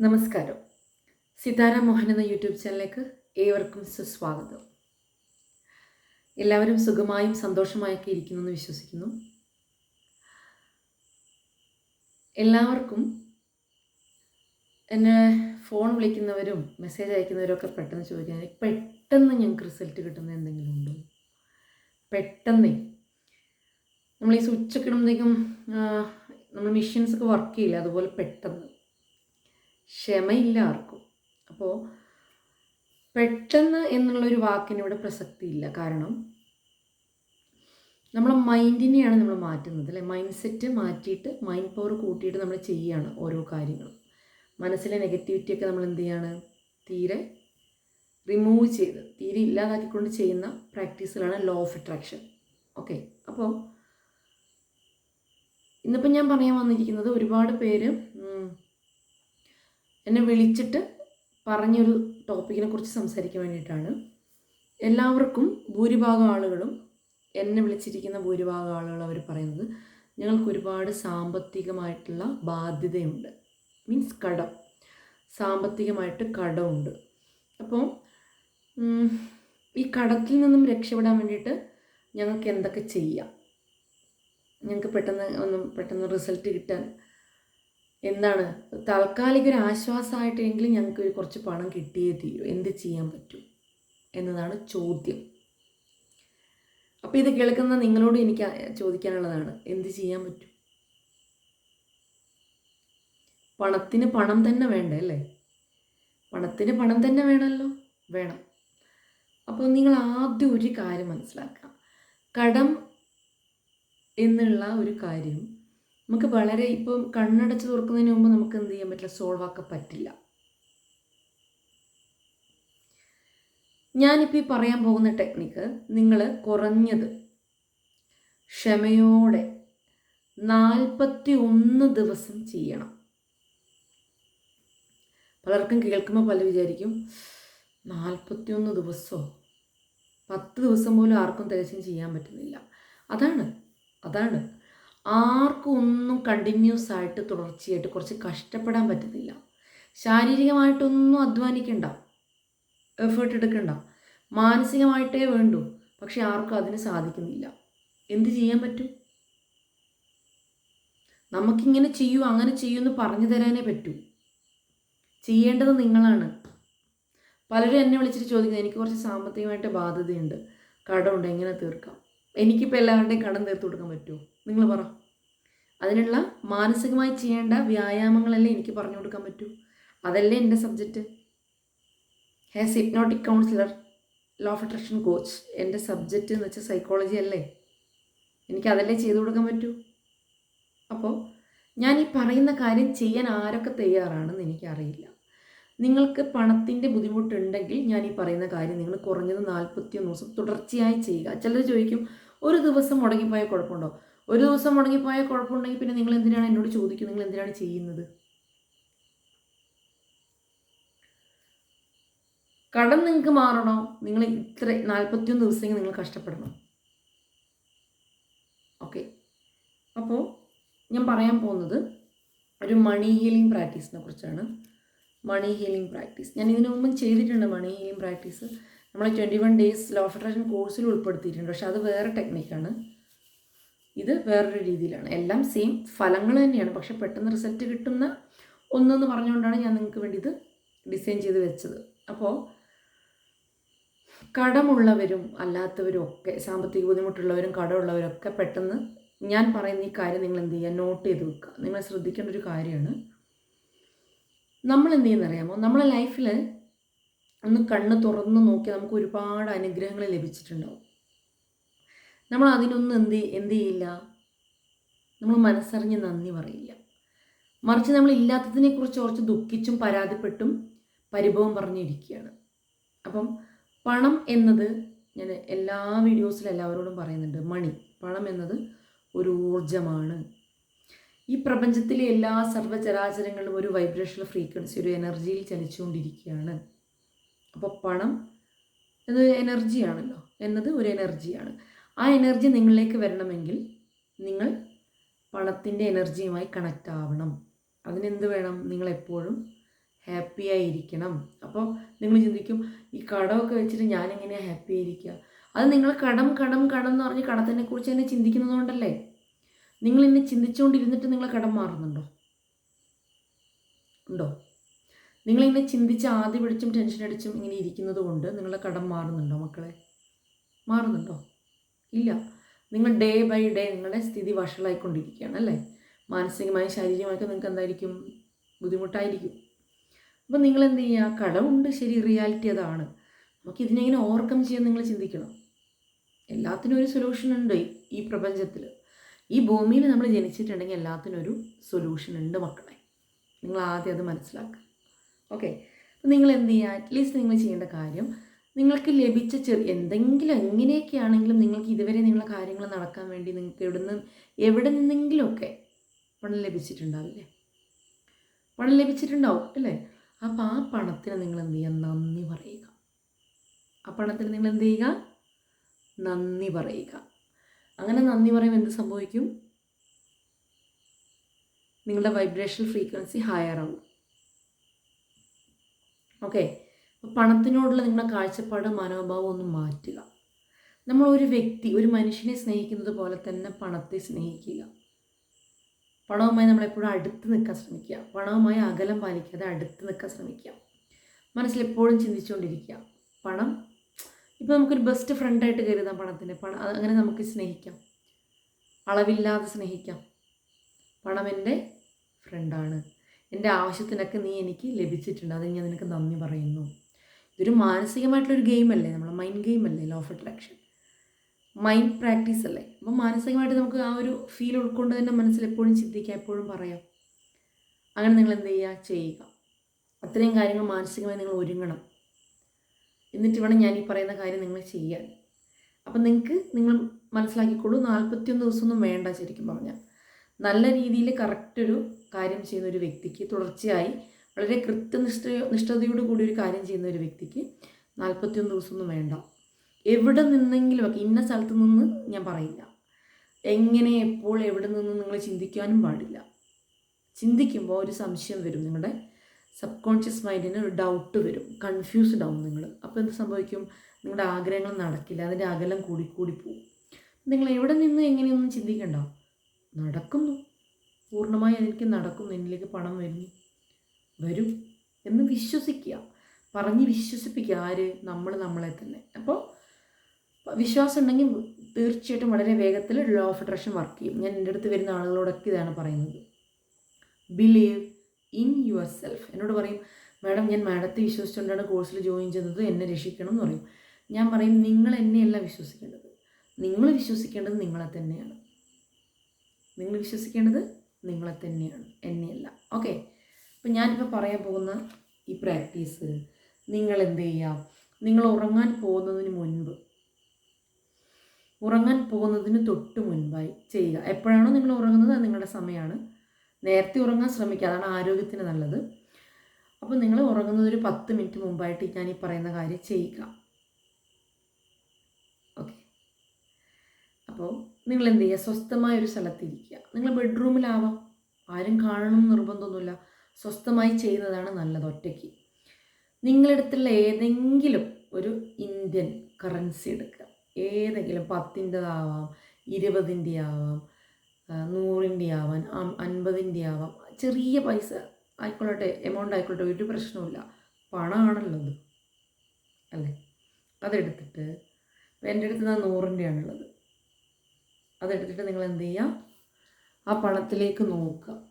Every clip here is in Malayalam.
നമസ്കാരം. സിതാര മോഹൻ എന്ന യൂട്യൂബ് ചാനലിലേക്ക് ഏവർക്കും സുസ്വാഗതം. എല്ലാവരും സുഖമായും സന്തോഷമായൊക്കെ ഇരിക്കുന്നു എന്ന് വിശ്വസിക്കുന്നു. എല്ലാവർക്കും എന്നെ ഫോൺ വിളിക്കുന്നവരും മെസ്സേജ് അയക്കുന്നവരും ഒക്കെ പെട്ടെന്ന് ചോദിക്കാൻ പെട്ടെന്ന് ഞങ്ങൾക്ക് റിസൾട്ട് കിട്ടുന്ന എന്തെങ്കിലും ഉണ്ടോ? പെട്ടെന്നേ. നമ്മൾ ഈ സ്വിച്ച് ഇടുമ്പോഴത്തേക്കും നമ്മൾ മെഷീൻസ് ഒക്കെ വർക്ക് ചെയ്യില്ല അതുപോലെ പെട്ടെന്ന്. ക്ഷമയില്ല ആർക്കും. അപ്പോൾ പെട്ടെന്ന് എന്നുള്ളൊരു വാക്കിന് ഇവിടെ പ്രസക്തിയില്ല. കാരണം നമ്മളെ മൈൻഡിനെയാണ് നമ്മൾ മാറ്റുന്നത് അല്ലേ? മൈൻഡ് സെറ്റ് മാറ്റിയിട്ട് മൈൻഡ് പവർ കൂട്ടിയിട്ട് നമ്മൾ ചെയ്യുകയാണ് ഓരോ കാര്യങ്ങളും. മനസ്സിലെ നെഗറ്റിവിറ്റിയൊക്കെ നമ്മൾ എന്ത് ചെയ്യാണ്? തീരെ റിമൂവ് ചെയ്ത് തീരെ ഇല്ലാതാക്കിക്കൊണ്ട് ചെയ്യുന്ന പ്രാക്ടീസുകളാണ് ലോ ഓഫ് അട്രാക്ഷൻ ഓക്കെ അപ്പോൾ ഇന്നിപ്പം ഞാൻ പറയാൻ വന്നിരിക്കുന്നത് ഒരുപാട് പേര് എന്നെ വിളിച്ചിട്ട് പറഞ്ഞൊരു ടോപ്പിക്കിനെ കുറിച്ച് സംസാരിക്കാൻ വേണ്ടിയിട്ടാണ്. എല്ലാവർക്കും ഭൂരിഭാഗം ആളുകളും എന്നെ വിളിച്ചിരിക്കുന്ന ഭൂരിഭാഗം ആളുകൾ അവർ പറയുന്നത് ഞങ്ങൾക്ക് ഒരുപാട് സാമ്പത്തികമായിട്ടുള്ള ബാധ്യതയുണ്ട്. മീൻസ് കടം. സാമ്പത്തികമായിട്ട് കടമുണ്ട് അപ്പോൾ ഈ കടത്തിൽ നിന്നും രക്ഷപ്പെടാൻ വേണ്ടിയിട്ട് ഞങ്ങൾക്ക് എന്തൊക്കെ ചെയ്യാം? ഞങ്ങൾക്ക് പെട്ടെന്ന് ഒന്നും പെട്ടെന്ന് റിസൾട്ട് കിട്ടാൻ എന്താണ്? താൽക്കാലിക ഒരു ആശ്വാസമായിട്ടെങ്കിലും ഞങ്ങൾക്ക് ഒരു കുറച്ച് പണം കിട്ടിയേ തീരൂ. എന്ത് ചെയ്യാൻ പറ്റും എന്നതാണ് ചോദ്യം. അപ്പോൾ ഇത് കേൾക്കുന്ന നിങ്ങളോട് എനിക്ക് ചോദിക്കാനുള്ളതാണ് എന്ത് ചെയ്യാൻ പറ്റും? പണത്തിന് പണം തന്നെ വേണ്ടേ അല്ലേ? പണത്തിന് പണം തന്നെ വേണമല്ലോ? വേണം. അപ്പോൾ നിങ്ങൾ ആദ്യം ഒരു കാര്യം മനസ്സിലാക്കുക. കടം എന്നുള്ള ഒരു കാര്യം നമുക്ക് വളരെ ഇപ്പം കണ്ണടച്ച് തുറക്കുന്നതിന് മുമ്പ് നമുക്ക് എന്ത് ചെയ്യാൻ പറ്റില്ല? സോൾവ് ആക്കാൻ പറ്റില്ല. ഞാനിപ്പോൾ ഈ പറയാൻ പോകുന്ന ടെക്നിക്ക് നിങ്ങൾ കുറഞ്ഞത് ക്ഷമയോടെ നാൽപ്പത്തി ഒന്ന് ദിവസം ചെയ്യണം. പലർക്കും കേൾക്കുമ്പോൾ പല വിചാരിക്കും നാൽപ്പത്തി ഒന്ന് ദിവസമോ പത്ത് ദിവസം പോലും ആർക്കും തികച്ചും ചെയ്യാൻ പറ്റുന്നില്ല. അതാണ് അതാണ്. ആർക്കും ഒന്നും കണ്ടിന്യൂസ് ആയിട്ട് തുടർച്ചയായിട്ട് കുറച്ച് കഷ്ടപ്പെടാൻ പറ്റുന്നില്ല. ശാരീരികമായിട്ടൊന്നും അധ്വാനിക്കണ്ട. എഫേർട്ട് എടുക്കണ്ട. മാനസികമായിട്ടേ വേണ്ടൂ. പക്ഷെ ആർക്കും അതിന് സാധിക്കുന്നില്ല. എന്ത് ചെയ്യാൻ പറ്റും? നമുക്കിങ്ങനെ ചെയ്യൂ അങ്ങനെ ചെയ്യൂ എന്ന് പറഞ്ഞു തരാനേ പറ്റൂ. ചെയ്യേണ്ടത് നിങ്ങളാണ്. പലരും എന്നെ വിളിച്ചിട്ട് ചോദിക്കുന്നത് എനിക്ക് കുറച്ച് സാമ്പത്തികമായിട്ട് ബാധ്യതയുണ്ട്. കടമുണ്ട്. എങ്ങനെ തീർക്കാം? എനിക്കിപ്പോൾ എല്ലാവരുടെയും കടം തീർത്ത് കൊടുക്കാൻ പറ്റുമോ? നിങ്ങൾ പറ. അതിനുള്ള മാനസികമായി ചെയ്യേണ്ട വ്യായാമങ്ങളല്ലേ എനിക്ക് പറഞ്ഞു കൊടുക്കാൻ പറ്റൂ? അതല്ലേ എന്റെ subject has hypnotic counsellor law of attraction coach എന്റെ സബ്ജക്റ്റ് എന്ന് വെച്ചാൽ സൈക്കോളജി അല്ലേ? എനിക്ക് അതല്ലേ ചെയ്തു കൊടുക്കാൻ പറ്റൂ? അപ്പോൾ ഞാൻ ഈ പറയുന്ന കാര്യം ചെയ്യാൻ ആരൊക്കെ തയ്യാറാണെന്ന് എനിക്കറിയില്ല. നിങ്ങൾക്ക് പണത്തിന്റെ ബുദ്ധിമുട്ടുണ്ടെങ്കിൽ ഞാൻ ഈ പറയുന്ന കാര്യം നിങ്ങൾ കുറഞ്ഞത് നാൽപ്പത്തിയൊന്ന് ദിവസം തുടർച്ചയായി ചെയ്യുക. ചിലർ ചോദിക്കും ഒരു ദിവസം മുടങ്ങിപ്പോയാൽ കുഴപ്പമുണ്ടോ? ഒരു ദിവസം മുടങ്ങിപ്പോയാൽ കുഴപ്പമുണ്ടെങ്കിൽ പിന്നെ നിങ്ങൾ എന്തിനാണ് എന്നോട് ചോദിക്കുന്നത് നിങ്ങൾ എന്തിനാണ് ചെയ്യുന്നത്? കടം നിങ്ങൾക്ക് മാറണോ. നിങ്ങൾ ഇത്ര നാൽപ്പത്തിയൊന്ന് ദിവസമെങ്കിൽ നിങ്ങൾ കഷ്ടപ്പെടണം. ഓക്കെ. അപ്പോൾ ഞാൻ പറയാൻ പോകുന്നത് ഒരു മണി ഹീലിംഗ് പ്രാക്ടീസിനെ കുറിച്ചാണ്. മണി ഹീലിംഗ് പ്രാക്ടീസ് ഞാൻ ഇതിനു മുമ്പും ചെയ്തിട്ടുണ്ട് മണി ഹീലിംഗ് പ്രാക്ടീസ് നമ്മൾ twenty one days law of attraction കോഴ്സിൽ ഉൾപ്പെടുത്തിയിട്ടുണ്ട്. പക്ഷെ അത് വേറെ ടെക്നിക്കാണ് ഇത് വേറൊരു രീതിയിലാണ്. എല്ലാം സെയിം ഫലങ്ങൾ തന്നെയാണ്. പക്ഷെ പെട്ടെന്ന് റിസൾട്ട് കിട്ടുന്ന ഒന്നെന്ന് പറഞ്ഞുകൊണ്ടാണ് ഞാൻ നിങ്ങൾക്ക് വേണ്ടി ഇത് ഡിസൈൻ ചെയ്ത് വെച്ചത്. അപ്പോൾ കടമുള്ളവരും അല്ലാത്തവരും ഒക്കെ സാമ്പത്തിക ബുദ്ധിമുട്ടുള്ളവരും കടമുള്ളവരൊക്കെ പെട്ടെന്ന് ഞാൻ പറയുന്ന ഈ കാര്യം നിങ്ങൾ എന്ത് ചെയ്യുക? നോട്ട് ചെയ്ത് വെക്കുക. നിങ്ങൾ ശ്രദ്ധിക്കേണ്ട ഒരു കാര്യമാണ്. നമ്മൾ എന്ത് ചെയ്യുന്ന അറിയാമോ? നമ്മളെ ലൈഫിൽ ഒന്ന് കണ്ണ് തുറന്ന് നോക്കിയാൽ നമുക്ക് ഒരുപാട് അനുഗ്രഹങ്ങൾ ലഭിച്ചിട്ടുണ്ടാവും. നമ്മൾ അതിനൊന്നും എന്ത് എന്ത് ചെയ്യില്ല. നമ്മൾ മനസ്സറിഞ്ഞ് നന്ദി പറയില്ല. മറിച്ച് നമ്മൾ ഇല്ലാത്തതിനെക്കുറിച്ച് കുറച്ച് ദുഃഖിച്ചും പരാതിപ്പെട്ടും പരിഭവം പറഞ്ഞിരിക്കുകയാണ്. അപ്പം പണം എന്നത് ഞാൻ എല്ലാ വീഡിയോസിലും എല്ലാവരോടും പറയുന്നുണ്ട്. മണി പണം എന്നത് ഒരു ഊർജമാണ് ഈ പ്രപഞ്ചത്തിലെ എല്ലാ സർവചരാചരങ്ങളും ഒരു വൈബ്രേഷണൽ ഫ്രീക്വൻസി ഒരു എനർജിയിൽ ചലിച്ചുകൊണ്ടിരിക്കുകയാണ്. അപ്പോൾ പണം എന്നത് എനർജിയാണല്ലോ എന്നത് ഒരു എനർജിയാണ് ആ എനർജി നിങ്ങളിലേക്ക് വരണമെങ്കിൽ നിങ്ങൾ പണത്തിന്റെ എനർജിയുമായി കണക്റ്റ് ആവണം. അതിനെന്ത് വേണം? നിങ്ങളെപ്പോഴും ഹാപ്പി ആയിരിക്കണം. അപ്പോൾ നിങ്ങൾ ചിന്തിക്കും ഈ കടമൊക്കെ വെച്ചിട്ട് ഞാനെങ്ങനെയാണ് ഹാപ്പി ആയിരിക്കുക? അത് നിങ്ങൾ കടം കടം കടം എന്ന് പറഞ്ഞ് കടത്തിനെ കുറിച്ച് തന്നെ ചിന്തിക്കുന്നതുകൊണ്ടല്ലേ? നിങ്ങൾ എന്നെ ചിന്തിച്ചുകൊണ്ടിരുന്നിട്ട് നിങ്ങൾ കടം മാറുന്നുണ്ടോ? ഉണ്ടോ? നിങ്ങളിങ്ങനെ ചിന്തിച്ച് ആദ്യം പിടിച്ചും ടെൻഷൻ അടിച്ചും ഇങ്ങനെ ഇരിക്കുന്നത് കൊണ്ട് നിങ്ങളുടെ കടം മാറുന്നുണ്ടോ മക്കളെ? മാറുന്നുണ്ടോ? ഇല്ല. നിങ്ങൾ ഡേ ബൈ ഡേ നിങ്ങളുടെ സ്ഥിതി വഷളായിക്കൊണ്ടിരിക്കുകയാണ് അല്ലേ? മാനസികമായും ശാരീരികമായൊക്കെ നിങ്ങൾക്ക് എന്തായിരിക്കും? ബുദ്ധിമുട്ടായിരിക്കും. അപ്പോൾ നിങ്ങൾ എന്ത് ചെയ്യുക? കടമുണ്ട് ശരി റിയാലിറ്റി അതാണ്. നമുക്ക് ഇതിനെങ്ങനെ ഓവർകം ചെയ്യാൻ നിങ്ങൾ ചിന്തിക്കണം? എല്ലാത്തിനും ഒരു സൊല്യൂഷൻ ഉണ്ട് ഈ പ്രപഞ്ചത്തിൽ. ഈ ഭൂമിയിൽ നമ്മൾ ജനിച്ചിട്ടുണ്ടെങ്കിൽ എല്ലാത്തിനും ഒരു സൊല്യൂഷൻ ഉണ്ട് മക്കളെ. നിങ്ങൾ ആദ്യം അത് മനസ്സിലാക്കുക. ഓക്കെ. അപ്പം നിങ്ങൾ എന്ത് ചെയ്യുക? അറ്റ്ലീസ്റ്റ് നിങ്ങൾ ചെയ്യേണ്ട കാര്യം നിങ്ങൾക്ക് ലഭിച്ച ചെറിയ എന്തെങ്കിലും എങ്ങനെയൊക്കെയാണെങ്കിലും നിങ്ങൾക്ക് ഇതുവരെ നിങ്ങളുടെ കാര്യങ്ങൾ നടക്കാൻ വേണ്ടി നിങ്ങൾക്ക് എവിടെ നിന്ന് എവിടെ നിന്നെങ്കിലുമൊക്കെ പണം ലഭിച്ചിട്ടുണ്ടാവില്ലേ പണം ലഭിച്ചിട്ടുണ്ടാവും അല്ലേ? അപ്പോൾ ആ പണത്തിന് നിങ്ങൾ എന്ത് ചെയ്യുക നന്ദി പറയുക. ആ പണത്തിന് നിങ്ങൾ എന്ത് ചെയ്യുക? നന്ദി പറയുക. അങ്ങനെ നന്ദി പറയുമ്പോൾ എന്ത് സംഭവിക്കും? നിങ്ങളുടെ വൈബ്രേഷൻ ഫ്രീക്വൻസി ഹയർ ആവും. ഓക്കെ പണത്തിനോടുള്ള നിങ്ങളുടെ കാഴ്ചപ്പാട് മനോഭാവം ഒന്ന് മാറ്റുക. നമ്മൾ ഒരു വ്യക്തി ഒരു മനുഷ്യനെ സ്നേഹിക്കുന്നത് പോലെ തന്നെ പണത്തെ സ്നേഹിക്കുക. പണവുമായി നമ്മളെപ്പോഴും അടുത്ത് നിൽക്കാൻ ശ്രമിക്കുക. പണവുമായി അകലം പാലിക്കാതെ അടുത്ത് നിൽക്കാൻ ശ്രമിക്കുക. മനസ്സിലെപ്പോഴും ചിന്തിച്ചുകൊണ്ടിരിക്കുക. പണം ഇപ്പോൾ നമുക്കൊരു ബെസ്റ്റ് ഫ്രണ്ടായിട്ട് കരുതാം പണത്തിനെ. പണം അങ്ങനെ നമുക്ക് സ്നേഹിക്കാം. അളവില്ലാതെ സ്നേഹിക്കാം. പണം എന്റെ ഫ്രണ്ടാണ് എന്റെ ആവശ്യത്തിനൊക്കെ നീ എനിക്ക് ലഭിച്ചിട്ടുണ്ട്. അത് ഞാൻ നിനക്ക് നന്ദി പറയുന്നു. ഇതൊരു മാനസികമായിട്ടുള്ളൊരു ഗെയിമല്ലേ? നമ്മളെ മൈൻഡ് ഗെയിം അല്ലേ? Law of attraction mind practice അല്ലേ? അപ്പം മാനസികമായിട്ട് നമുക്ക് ആ ഒരു ഫീൽ ഉൾക്കൊണ്ട് തന്നെ മനസ്സിൽ എപ്പോഴും ചിന്തിക്കുക എപ്പോഴും പറയാം. അങ്ങനെ നിങ്ങൾ എന്ത് ചെയ്യുക? ചെയ്യുക. അത്രയും കാര്യങ്ങൾ മാനസികമായി നിങ്ങൾ ഒരുങ്ങണം. എന്നിട്ട് വേണം ഞാൻ ഈ പറയുന്ന കാര്യം നിങ്ങൾ ചെയ്യാൻ. അപ്പം നിങ്ങൾക്ക് നിങ്ങൾ മനസ്സിലാക്കിക്കോളൂ നാൽപ്പത്തിയൊന്ന് ദിവസമൊന്നും വേണ്ട ശരിക്കും പറഞ്ഞാൽ. നല്ല രീതിയിൽ കറക്റ്റ് ഒരു കാര്യം ചെയ്യുന്ന ഒരു വ്യക്തിക്ക് തുടർച്ചയായി വളരെ കൃത്യനിഷ്ഠ നിഷ്ഠതയോട് കൂടി ഒരു കാര്യം ചെയ്യുന്ന ഒരു വ്യക്തിക്ക് നാൽപ്പത്തിയൊന്ന് ദിവസമൊന്നും വേണ്ട. എവിടെ നിന്നെങ്കിലുമൊക്കെ ഇന്ന സ്ഥലത്ത് നിന്ന് ഞാൻ പറയില്ല. എങ്ങനെ എപ്പോൾ എവിടെ നിന്ന് നിങ്ങൾ ചിന്തിക്കാനും പാടില്ല. ചിന്തിക്കുമ്പോൾ ഒരു സംശയം വരും. നിങ്ങളുടെ സബ് കോൺഷ്യസ് മൈൻഡിന് ഒരു ഡൗട്ട് വരും. കൺഫ്യൂസ്ഡ് ആവും നിങ്ങൾ. അപ്പോൾ എന്ത് സംഭവിക്കും? നിങ്ങളുടെ ആഗ്രഹങ്ങൾ നടക്കില്ല. അതിന്റെ അകലം കൂടിക്കൂടി കൂടി പോകും നിങ്ങൾ എവിടെ നിന്ന് എങ്ങനെയൊന്നും ചിന്തിക്കണ്ട. നടക്കുന്നു. പൂർണമായി എനിക്ക് നടക്കുന്നു. എന്നിലേക്ക് പണം വരുന്നു. വരും എന്ന് വിശ്വസിക്കുക. പറഞ്ഞ് വിശ്വസിപ്പിക്കുക ആര്? നമ്മൾ നമ്മളെ തന്നെ. അപ്പോൾ വിശ്വാസം ഉണ്ടെങ്കിൽ തീർച്ചയായിട്ടും വളരെ വേഗത്തിൽ ലോ ഓഫ് അട്രാക്ഷൻ വർക്ക് ചെയ്യും. ഞാൻ എന്റെ അടുത്ത് വരുന്ന ആളുകളോടൊക്കെ ഇതാണ് പറയുന്നത്. ബിലീവ് ഇൻ യുവർ സെൽഫ് എന്നോട് പറയും മാഡം ഞാൻ മാഡത്തെ വിശ്വസിച്ചുകൊണ്ടാണ് കോഴ്സിൽ ജോയിൻ ചെയ്യുന്നത് എന്നെ രക്ഷിക്കണം എന്ന് പറയും. ഞാൻ പറയും നിങ്ങൾ എന്നെയല്ല വിശ്വസിക്കേണ്ടത്. നിങ്ങൾ വിശ്വസിക്കേണ്ടത് നിങ്ങളെ തന്നെയാണ്. നിങ്ങൾ വിശ്വസിക്കേണ്ടത് നിങ്ങളെ തന്നെയാണ്. എന്നെയല്ല. ഓക്കെ. അപ്പം ഞാനിപ്പോൾ പറയാൻ പോകുന്ന ഈ പ്രാക്ടീസ് നിങ്ങൾ എന്ത് ചെയ്യുക? നിങ്ങൾ ഉറങ്ങാൻ പോകുന്നതിന് മുൻപ് ഉറങ്ങാൻ പോകുന്നതിന് തൊട്ട് മുൻപായി ചെയ്യുക. എപ്പോഴാണോ നിങ്ങൾ ഉറങ്ങുന്നത് അത് നിങ്ങളുടെ സമയമാണ്. നേരത്തെ ഉറങ്ങാൻ ശ്രമിക്കുക അതാണ് ആരോഗ്യത്തിന് നല്ലത്. അപ്പോൾ നിങ്ങൾ ഉറങ്ങുന്നത് ഒരു പത്ത് മിനിറ്റ് മുമ്പായിട്ട് ഞാൻ ഈ പറയുന്ന കാര്യം ചെയ്യുക. ഓക്കെ. അപ്പോൾ നിങ്ങൾ എന്ത് ചെയ്യുക? സ്വസ്ഥമായ ഒരു സ്ഥലത്തിരിക്കുക നിങ്ങൾ ബെഡ്റൂമിലാവാം. ആരും കാണണം നിർബന്ധമൊന്നുമില്ല. സ്വസ്ഥമായി ചെയ്യുന്നതാണ് നല്ലത് ഒറ്റയ്ക്ക്. നിങ്ങളടുത്തുള്ള ഏതെങ്കിലും ഒരു ഇന്ത്യൻ കറൻസി എടുക്കുക. ഏതെങ്കിലും പത്തിന്റെതാവാം ഇരുപതിന്റെ ആവാം നൂറിന്റെ ആവാം അൻപതിന്റെ ആവാം. ചെറിയ പൈസ ആയിക്കൊള്ളട്ടെ എമൗണ്ട് ആയിക്കോട്ടെ ഒരു പ്രശ്നവുമില്ല. പണമാണല്ലോ അത് അല്ലേ? അതെടുത്തിട്ട് എന്റെ അടുത്ത് ഞാൻ നൂറിന്റെ ആണുള്ളത് അതെടുത്തിട്ട് നിങ്ങൾ എന്ത് ചെയ്യുക ആ പണത്തിലേക്ക് നോക്കുക.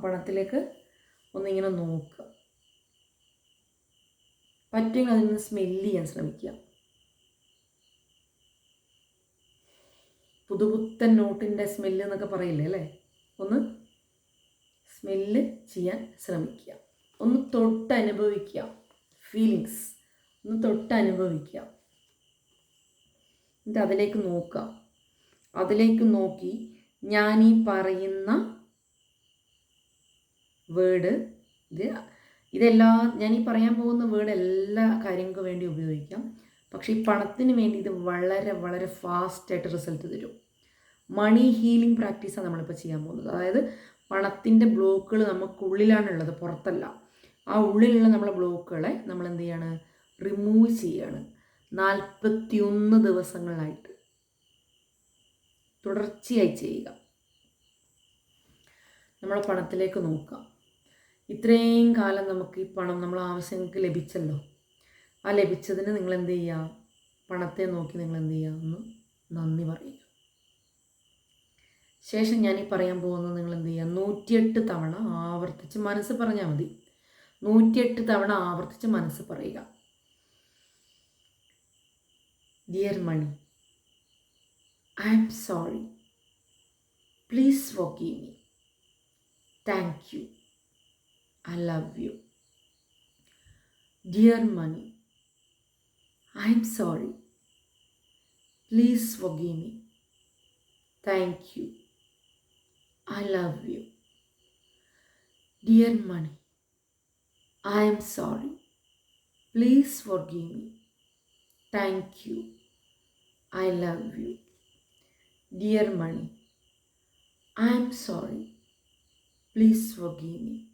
ആ പണത്തിലേക്ക് ഒന്നിങ്ങനെ നോക്കുക. പറ്റുമെങ്കിൽ അതിൽ നിന്ന് സ്മെല്ല് ചെയ്യാൻ ശ്രമിക്കുക. പുതുപുത്തൻ നോട്ടിന്റെ സ്മെല്ല് എന്നൊക്കെ പറയില്ലേ അല്ലേ? ഒന്ന് സ്മെല്ല് ചെയ്യാൻ ശ്രമിക്കുക. ഒന്ന് തൊട്ട് അനുഭവിക്കുക. ഫീലിങ്സ് ഒന്ന് തൊട്ട് അനുഭവിക്കുക. എന്നിട്ട് അതിലേക്ക് നോക്കുക. അതിലേക്ക് നോക്കി ഞാൻ ഈ പറയുന്ന വേർഡ് ഇത് ഇതെല്ലാ ഞാൻ ഈ പറയാൻ പോകുന്ന വേർഡ് എല്ലാ കാര്യങ്ങൾക്കും വേണ്ടി ഉപയോഗിക്കാം. പക്ഷേ ഈ പണത്തിന് വേണ്ടി ഇത് വളരെ വളരെ ഫാസ്റ്റായിട്ട് റിസൾട്ട് തരും. മണി ഹീലിംഗ് പ്രാക്ടീസാണ് നമ്മളിപ്പോൾ ചെയ്യാൻ പോകുന്നത്. അതായത് പണത്തിന്റെ ബ്ലോക്കുകൾ നമുക്കുള്ളിലാണുള്ളത് പുറത്തല്ല. ആ ഉള്ളിലുള്ള നമ്മളെ ബ്ലോക്കുകളെ നമ്മൾ എന്ത് ചെയ്യാണ് റിമൂവ് ചെയ്യാണ്. നാൽപ്പത്തിയൊന്ന് ദിവസങ്ങളായിട്ട് തുടർച്ചയായി ചെയ്യുക. നമ്മളെ പണത്തിലേക്ക് നോക്കാം ഇത്രയും കാലം നമുക്ക് ഈ പണം നമ്മൾ ആവശ്യങ്ങൾക്ക് ലഭിച്ചല്ലോ. ആ ലഭിച്ചതിന് നിങ്ങൾ എന്ത് ചെയ്യുക പണത്തെ നോക്കി നിങ്ങൾ എന്ത് ചെയ്യുക ഒന്ന് നന്ദി പറയുക. ശേഷം ഞാൻ ഈ പറയാൻ പോകുന്നത് നിങ്ങൾ എന്ത് ചെയ്യുക നൂറ്റിയെട്ട് തവണ ആവർത്തിച്ച് മനസ്സ് പറഞ്ഞാൽ മതി. നൂറ്റിയെട്ട് തവണ ആവർത്തിച്ച് മനസ്സ് പറയുക. Dear money I'm sorry please forgive me thank you I love you. Dear money, I am sorry. Please forgive me. Thank you. I love you. Dear money, I am sorry. Please forgive me. Thank you. I love you. Dear money, I am sorry. Please forgive me.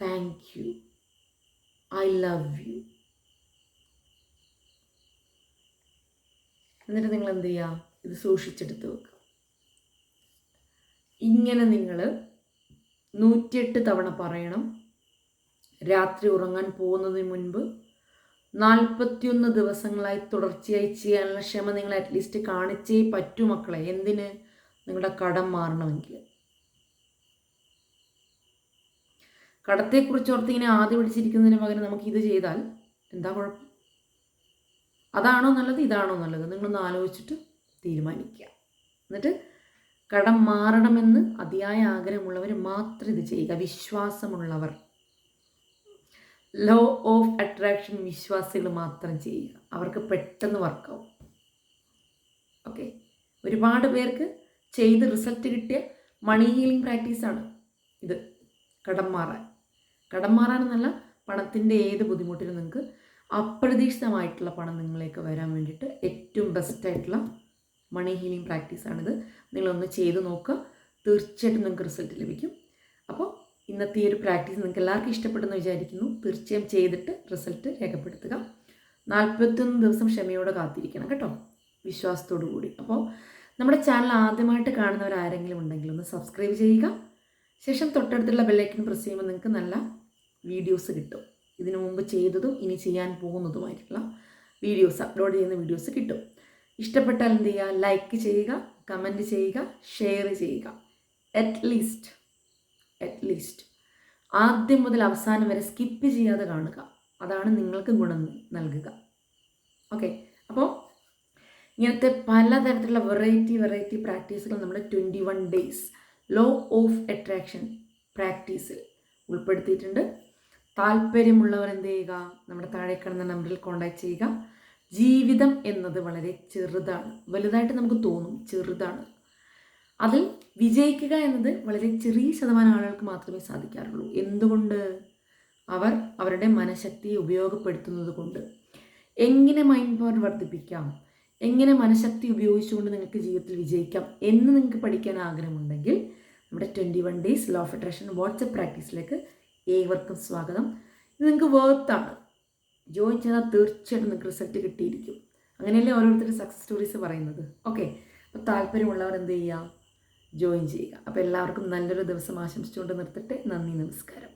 Thank you I love you എന്നിട്ട് നിങ്ങൾ എന്ത് ചെയ്യുക ഇത് സൂക്ഷിച്ചെടുത്ത് വെക്കുക ഇങ്ങനെ നിങ്ങൾ നൂറ്റിയെട്ട് തവണ പറയണം. രാത്രി ഉറങ്ങാൻ പോകുന്നതിന് മുൻപ് നാൽപ്പത്തിയൊന്ന് ദിവസങ്ങളായി തുടർച്ചയായി ചെയ്യാനുള്ള ക്ഷമ നിങ്ങൾ അറ്റ്ലീസ്റ്റ് കാണിച്ചേ പറ്റൂ മക്കളെ. എന്തിന്? നിങ്ങളുടെ കടം മാറണമെങ്കിൽ. കടത്തെക്കുറിച്ച് ഓർത്ത് ഇങ്ങനെ ആദ്യം പിടിച്ചിരിക്കുന്നതിന് പകരം നമുക്ക് ഇത് ചെയ്താൽ എന്താ കുഴപ്പം? അതാണോ നല്ലത് ഇതാണോ നല്ലത്? നിങ്ങളൊന്ന് ആലോചിച്ചിട്ട് തീരുമാനിക്കുക. എന്നിട്ട് കടം മാറണമെന്ന് അതിയായ ആഗ്രഹമുള്ളവർ മാത്രം ഇത് ചെയ്യുക. വിശ്വാസമുള്ളവർ. ലോ ഓഫ് അട്രാക്ഷൻ വിശ്വാസികൾ മാത്രം ചെയ്യുക. അവർക്ക് പെട്ടെന്ന് വർക്കാവും. ഓക്കെ ഒരുപാട് പേർക്ക് ചെയ്ത് റിസൾട്ട് കിട്ടിയ മണി ഹീലിംഗ് പ്രാക്ടീസാണ് ഇത്. കടം മാറാൻ. കടം മാറാനെന്നല്ല പണത്തിന്റെ ഏത് ബുദ്ധിമുട്ടിലും നിങ്ങൾക്ക് അപ്രതീക്ഷിതമായിട്ടുള്ള പണം നിങ്ങളിലേക്ക് വരാൻ വേണ്ടിയിട്ട് ഏറ്റവും ബെസ്റ്റായിട്ടുള്ള മണി ഹീലിംഗ് പ്രാക്ടീസാണിത് നിങ്ങളൊന്ന് ചെയ്ത് നോക്കുക. തീർച്ചയായിട്ടും നിങ്ങൾക്ക് റിസൾട്ട് ലഭിക്കും. അപ്പോൾ ഇന്നത്തെ ഈ ഒരു പ്രാക്ടീസ് നിങ്ങൾക്ക് എല്ലാവർക്കും ഇഷ്ടപ്പെടുന്നു വിചാരിക്കുന്നു. തീർച്ചയായും ചെയ്തിട്ട് റിസൾട്ട് രേഖപ്പെടുത്തുക. നാൽപ്പത്തൊന്ന് ദിവസം ക്ഷമയോടെ കാത്തിരിക്കണം കേട്ടോ. വിശ്വാസത്തോടു കൂടി. അപ്പോൾ നമ്മുടെ ചാനൽ ആദ്യമായിട്ട് കാണുന്നവരാരെങ്കിലും ഉണ്ടെങ്കിൽ ഒന്ന് സബ്സ്ക്രൈബ് ചെയ്യുക. ശേഷം തൊട്ടടുത്തുള്ള ബെല്ലൈക്കൺ പ്രസ് ചെയ്യുമ്പോൾ നിങ്ങൾക്ക് നല്ല വീഡിയോസ് കിട്ടും. ഇതിനു മുമ്പ് ചെയ്തതും ഇനി ചെയ്യാൻ പോകുന്നതുമായിട്ടുള്ള വീഡിയോസ് അപ്ലോഡ് ചെയ്യുന്ന വീഡിയോസ് കിട്ടും. ഇഷ്ടപ്പെട്ടാൽ എന്ത് ചെയ്യുക? ലൈക്ക് ചെയ്യുക കമന്റ് ചെയ്യുക ഷെയർ ചെയ്യുക. അറ്റ്ലീസ്റ്റ് അറ്റ്ലീസ്റ്റ് അറ്റ് ലീസ്റ്റ് ആദ്യം മുതൽ അവസാനം വരെ സ്കിപ്പ് ചെയ്യാതെ കാണുക. അതാണ് നിങ്ങൾക്ക് ഗുണം നൽകുക. ഓക്കെ അപ്പോൾ ഇങ്ങനത്തെ പലതരത്തിലുള്ള വെറൈറ്റി വെറൈറ്റി പ്രാക്ടീസുകൾ നമ്മുടെ twenty one days law of attraction പ്രാക്ടീസിൽ ഉൾപ്പെടുത്തിയിട്ടുണ്ട്. താല്പര്യമുള്ളവർ എന്ത് ചെയ്യുക നമ്മുടെ താഴെ കിടന്ന നമ്പറിൽ കോൺടാക്ട് ചെയ്യുക. ജീവിതം എന്നത് വളരെ ചെറുതാണ്. വലുതായിട്ട് നമുക്ക് തോന്നും ചെറുതാണ്. അതിൽ വിജയിക്കുക എന്നത് വളരെ ചെറിയ ശതമാനം ആളുകൾക്ക് മാത്രമേ സാധിക്കാറുള്ളൂ. എന്തുകൊണ്ട്? അവർ അവരുടെ മനഃശക്തിയെ ഉപയോഗപ്പെടുത്തുന്നത് കൊണ്ട്. എങ്ങനെ മൈൻഡ് പവർ വർദ്ധിപ്പിക്കാം? എങ്ങനെ മനഃശക്തി ഉപയോഗിച്ചുകൊണ്ട് നിങ്ങൾക്ക് ജീവിതത്തിൽ വിജയിക്കാം എന്ന് നിങ്ങൾക്ക് പഠിക്കാൻ ആഗ്രഹമുണ്ടെങ്കിൽ നമ്മുടെ twenty one days law of attraction WhatsApp പ്രാക്ടീസിലേക്ക് ഏവർക്കും സ്വാഗതം. ഇത് നിങ്ങൾക്ക് വേർത്താണ് ജോയിൻ ചെയ്താൽ തീർച്ചയായിട്ടും നിങ്ങൾക്ക് റിസൾട്ട് കിട്ടിയിരിക്കും. അങ്ങനെയല്ലേ ഓരോരുത്തരും സക്സസ് സ്റ്റോറീസ് പറയുന്നത്? ഓക്കെ അപ്പോൾ താല്പര്യമുള്ളവർ എന്ത് ചെയ്യുക? ജോയിൻ ചെയ്യുക. അപ്പോൾ എല്ലാവർക്കും നല്ലൊരു ദിവസം ആശംസിച്ചുകൊണ്ട് നിർത്തട്ടെ. നന്ദി നമസ്കാരം.